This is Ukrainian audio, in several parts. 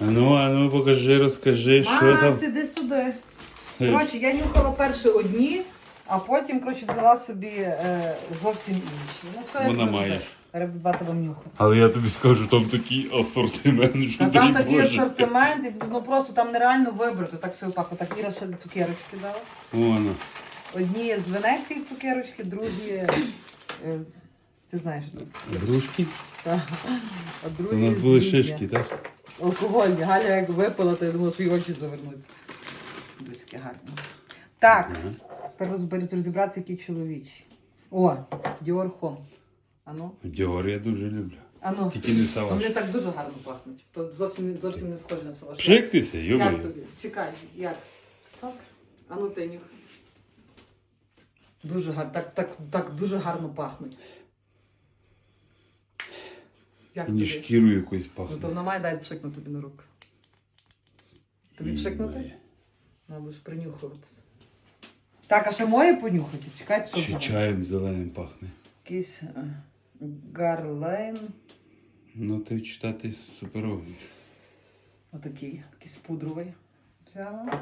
А ну, а ну покажи, розкажи, що Макс, там. іди сюди. Коротше, я нюхала перші одні, а потім, коротше, взяла собі е, зовсім інші. Ну, все, як Вона завжди. має. Дбати вам нюхати. Але я тобі скажу, там такий асортимент, що А там такий Боже. асортимент, і, ну просто там нереально вибрати, так все пахло. Так Іра ще цукерочки дала. Вона. Одні з Венеції цукерочки, другі. е, з- Ти знаєш, що це Грушки? Так. А другі нас з були Відня. шишки, так? Алкогольні. Галя як випила, то я думала, що її очі завернуться. Близьке гарно. Так, тепер розберіть розібратися, які чоловічі. О, Dior Home. Ану, Діор я дуже люблю. ану. Тільки не Вони так дуже гарно пахнуть. То зовсім, зовсім не схоже на салаш. Пшикнися, Як тобі? Чекай, як? Так? Ану ти нюхай. Дуже гарно, так, так, так дуже гарно пахнуть. Як Мені тобі? шкіру якусь Ну то вона має дати пшикнути тобі на руку. Тобі пшикнути? Має. Ну, будеш принюхуватися. Так, а ще моє понюхати? Чекайте, що Ще там. чаєм зеленим пахне. Якийсь е, гарлейн. Ну ти читати суперовий. Отакий, якийсь пудровий. Взяла.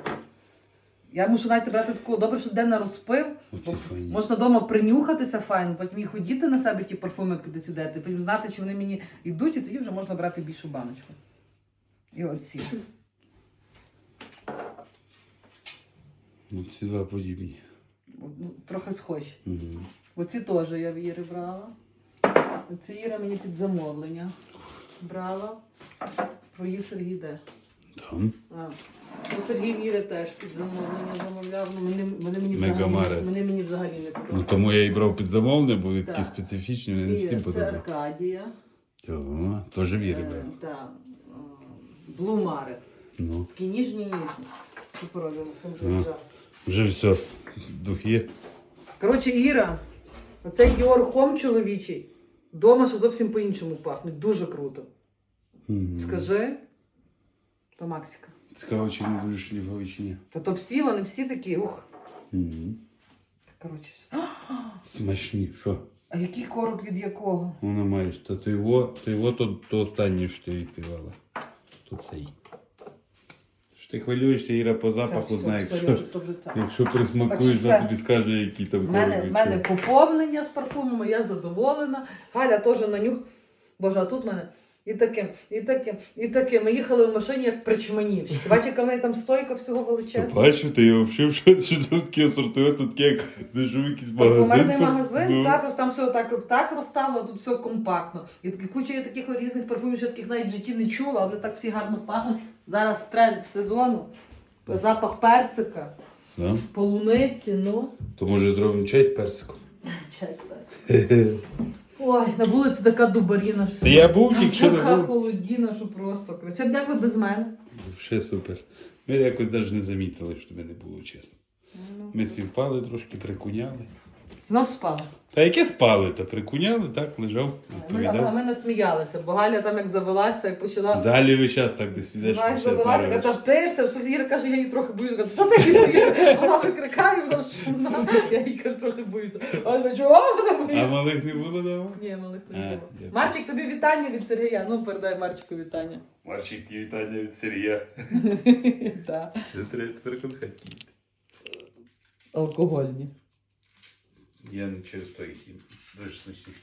Я мушу навіть брати таку, добре, що день на розпив. Оці файні. Можна вдома принюхатися файно, потім їх ходіти на себе ті парфуми, куди сідати, потім знати, чи вони мені йдуть, і тоді вже можна брати більшу баночку. І оці. Ну, ці два подібні. Ну, Трохи схожі. Угу. Оці теж я в Іри брала. Оці Іра мені під замовлення брала. Твої Сергій де? Там. А. Ну, Сергій в Іри теж під замовлення замовляв. Ну, вони, вони, мені Мегамари. взагалі, вони мені взагалі не Ну подобаються. тому я і брав під замовлення, бо вони такі Так. специфічні, вони не І всім це подобаються. Аркадія. О, теж віри Е, брав. Так. Блумари. Ну, Такі ніжні ніжні. Суперові Максим приїжджав. вже все. Духи. Коротше, Іра, оцей Dior Home чоловічий. Дома ще зовсім по-іншому пахнуть. Дуже круто. Мгм. Скажи. То Максика. Цікаво, чи не дуже шліфові чи ні. Та то всі, вони всі такі. Ух. Мгм. Так, коротше, все. Смачні. Що? А який корок від якого? Воно маєш. Та то його, то його то, то останнє, що ти відкривала. То цей. Що ти хвилюєшся, Іра, по запаху все, знає, все, якщо, вже- так. якщо присмакуєш, що вона тобі скаже, які там В мене, кольори, в мене що. поповнення з парфумами, я задоволена. Галя теж на нюх. Боже, а тут в мене і таке, і таке, і таке. Ми їхали в машині як причманівші. Ти бачиш, яка в неї там стойка всього величезна. Бачу, ти я взагалі що, що тут таке асортимент, тут таке, як дежу якийсь магазин. Парфумерний магазин, ну. так, просто там все так, так розставлено, тут все компактно. І такі куча є таких різних парфумів, що я таких навіть в житті не чула, але так всі гарно пахнуть. Зараз тренд сезону. Запах персика, Да? полуниці, ну. То може зробимо чай з персиком? Чай з персиком. Ой, на вулиці така дубаріна. що- я був, тільки що не така холодіна, що просто. Короче, як ви без мене? Ще супер. Ми якось навіть не замітили, що тебе не було чесно. Ми всі впали трошки, прикуняли. Знов спала. Та яке спали, та прикуняли, так, лежав, Ми, а відповідав. ми насміялися, бо Галя там як завелася, як почала. Взагалі весь час так десь підеш. Знаєш, завелася, каже, та втишся, Спокій- Іра каже, я її трохи боюся. Каже, що ти її боїшся? Вона викрикає, вона шумна. Я її кажу, трохи боюся. А вона чого вона А боїться? малих не було дома? Ні, малих А, не було. дякую. Марчик, тобі вітання від Сергія. Ну, передай Марчику вітання. Марчик, вітання від Сергія. Так. Це треба тепер конфетки. Алкогольні. Я не через той смачні.